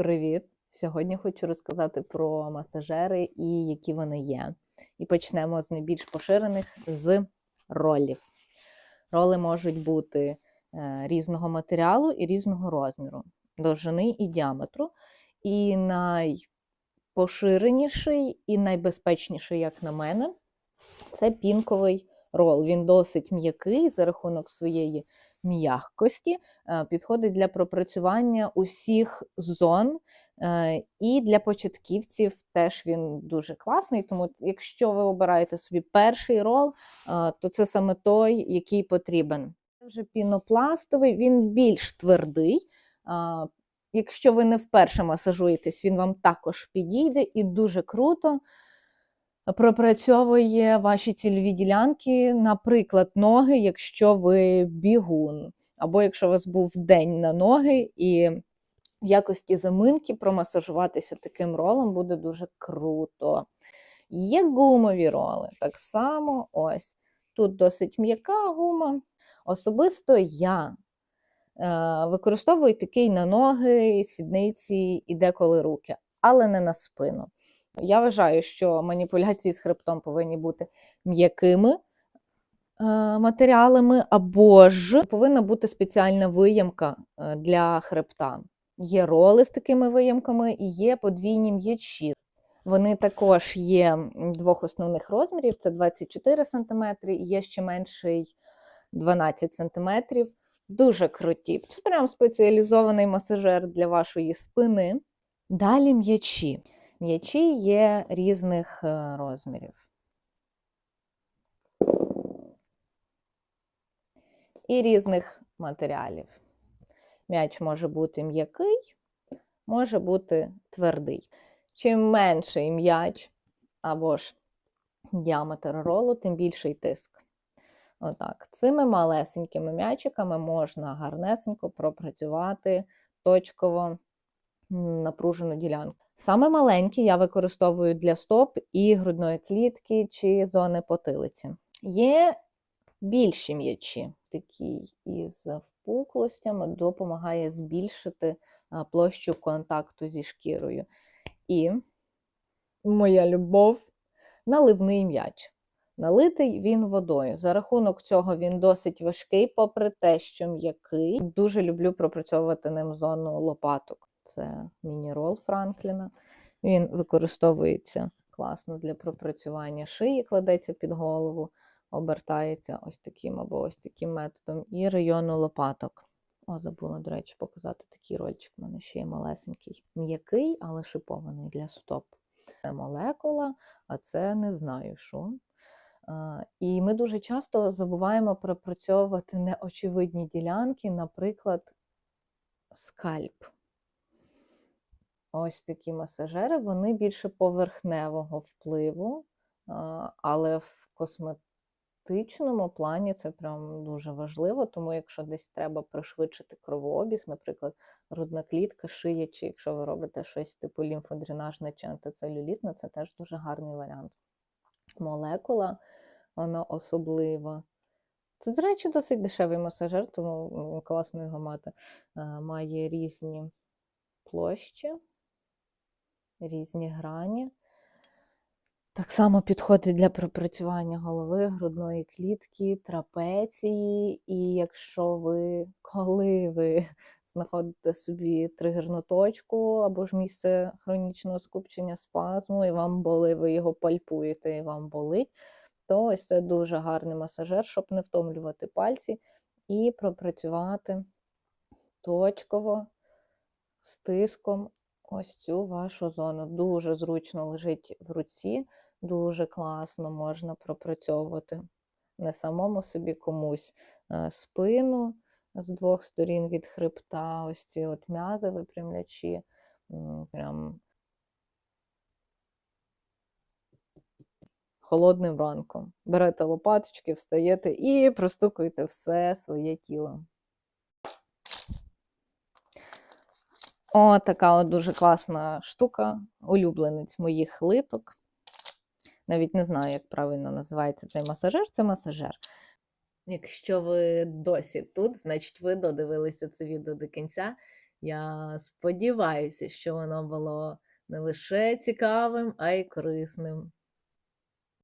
Привіт! Сьогодні хочу розказати про масажери і які вони є. І почнемо з найбільш поширених з ролів. Роли можуть бути е, різного матеріалу і різного розміру, довжини і діаметру. І найпоширеніший і найбезпечніший, як на мене, це пінковий рол. Він досить м'який за рахунок своєї м'якості, е, підходить для пропрацювання усіх зон. Е, І для початківців теж він дуже класний. Тому, якщо ви обираєте собі перший рол, е, то це саме той, який потрібен. Вже пінопластовий, він більш твердий. Якщо ви не вперше масажуєтесь, він вам також підійде і дуже круто пропрацьовує ваші цільові ділянки, наприклад, ноги, якщо ви бігун, або якщо у вас був день на ноги, і в якості заминки промасажуватися таким ролом буде дуже круто. Є гумові роли. Так само ось. Тут досить м'яка гума. Особисто я е, використовую такий на ноги, сідниці і деколи руки, але не на спину. Я вважаю, що маніпуляції з хребтом повинні бути м'якими е, матеріалами, або ж повинна бути спеціальна виямка е, для хребта. Є роли з такими виямками і є подвійні м'ячі. Вони також є двох основних розмірів: це 24 см, і є ще менший 12 см. Дуже круті. Це прям спеціалізований масажер для вашої спини. Далі м'ячі. М'ячі є різних е, розмірів. І різних матеріалів. М'яч може бути м'який, може бути твердий. Чим менший м'яч або ж діаметр ролу, тим більший тиск. Отак. Цими малесенькими м'ячиками можна гарнесенько пропрацювати точково напружену ділянку. Саме маленькі я використовую для стоп і грудної клітки чи зони потилиці. Є більші м'ячі, такі із впуклостями, допомагає збільшити площу контакту зі шкірою. І моя любов наливний м'яч. Налитий він водою. За рахунок цього він досить важкий, попри те, що м'який. Дуже люблю пропрацьовувати ним зону лопаток. Це міні-рол Франкліна. Він використовується класно для пропрацювання шиї, кладеться під голову, обертається ось таким або ось таким методом, і району лопаток. О, забула, до речі, показати такий рольчик. У мене ще є малесенький. М'який, але шипований для стоп. Це молекула, а це не знаю що. І ми дуже часто забуваємо пропрацьовувати неочевидні ділянки, наприклад, скальп. Ось такі масажери, вони більше поверхневого впливу, але в косметичному плані це прям дуже важливо, тому якщо десь треба пришвидшити кровообіг, наприклад, грудна клітка, шия, чи якщо ви робите щось типу лімфодренажне чи антицелюлітне, це теж дуже гарний варіант. Молекула, вона особлива. Це, до речі, досить дешевий масажер, тому класно його мати. Має різні площі різні грані. Так само підходить для пропрацювання голови, грудної клітки, трапеції. І якщо ви, коли ви знаходите собі тригерну точку або ж місце хронічного скупчення спазму, і вам болить, ви його пальпуєте, і вам болить, то ось це дуже гарний масажер, щоб не втомлювати пальці і пропрацювати точково з тиском ось цю вашу зону. Дуже зручно лежить в руці, дуже класно можна пропрацьовувати не самому собі комусь е, спину з двох сторін від хребта, ось ці от м'язи випрямлячі. Прям холодним ранком. Берете лопаточки, встаєте і простукуєте все своє тіло. О, така от дуже класна штука, улюбленець моїх литок. Навіть не знаю, як правильно називається цей масажер, це масажер. Якщо ви досі тут, значить ви додивилися це відео до кінця. Я сподіваюся, що воно було не лише цікавим, а й корисним.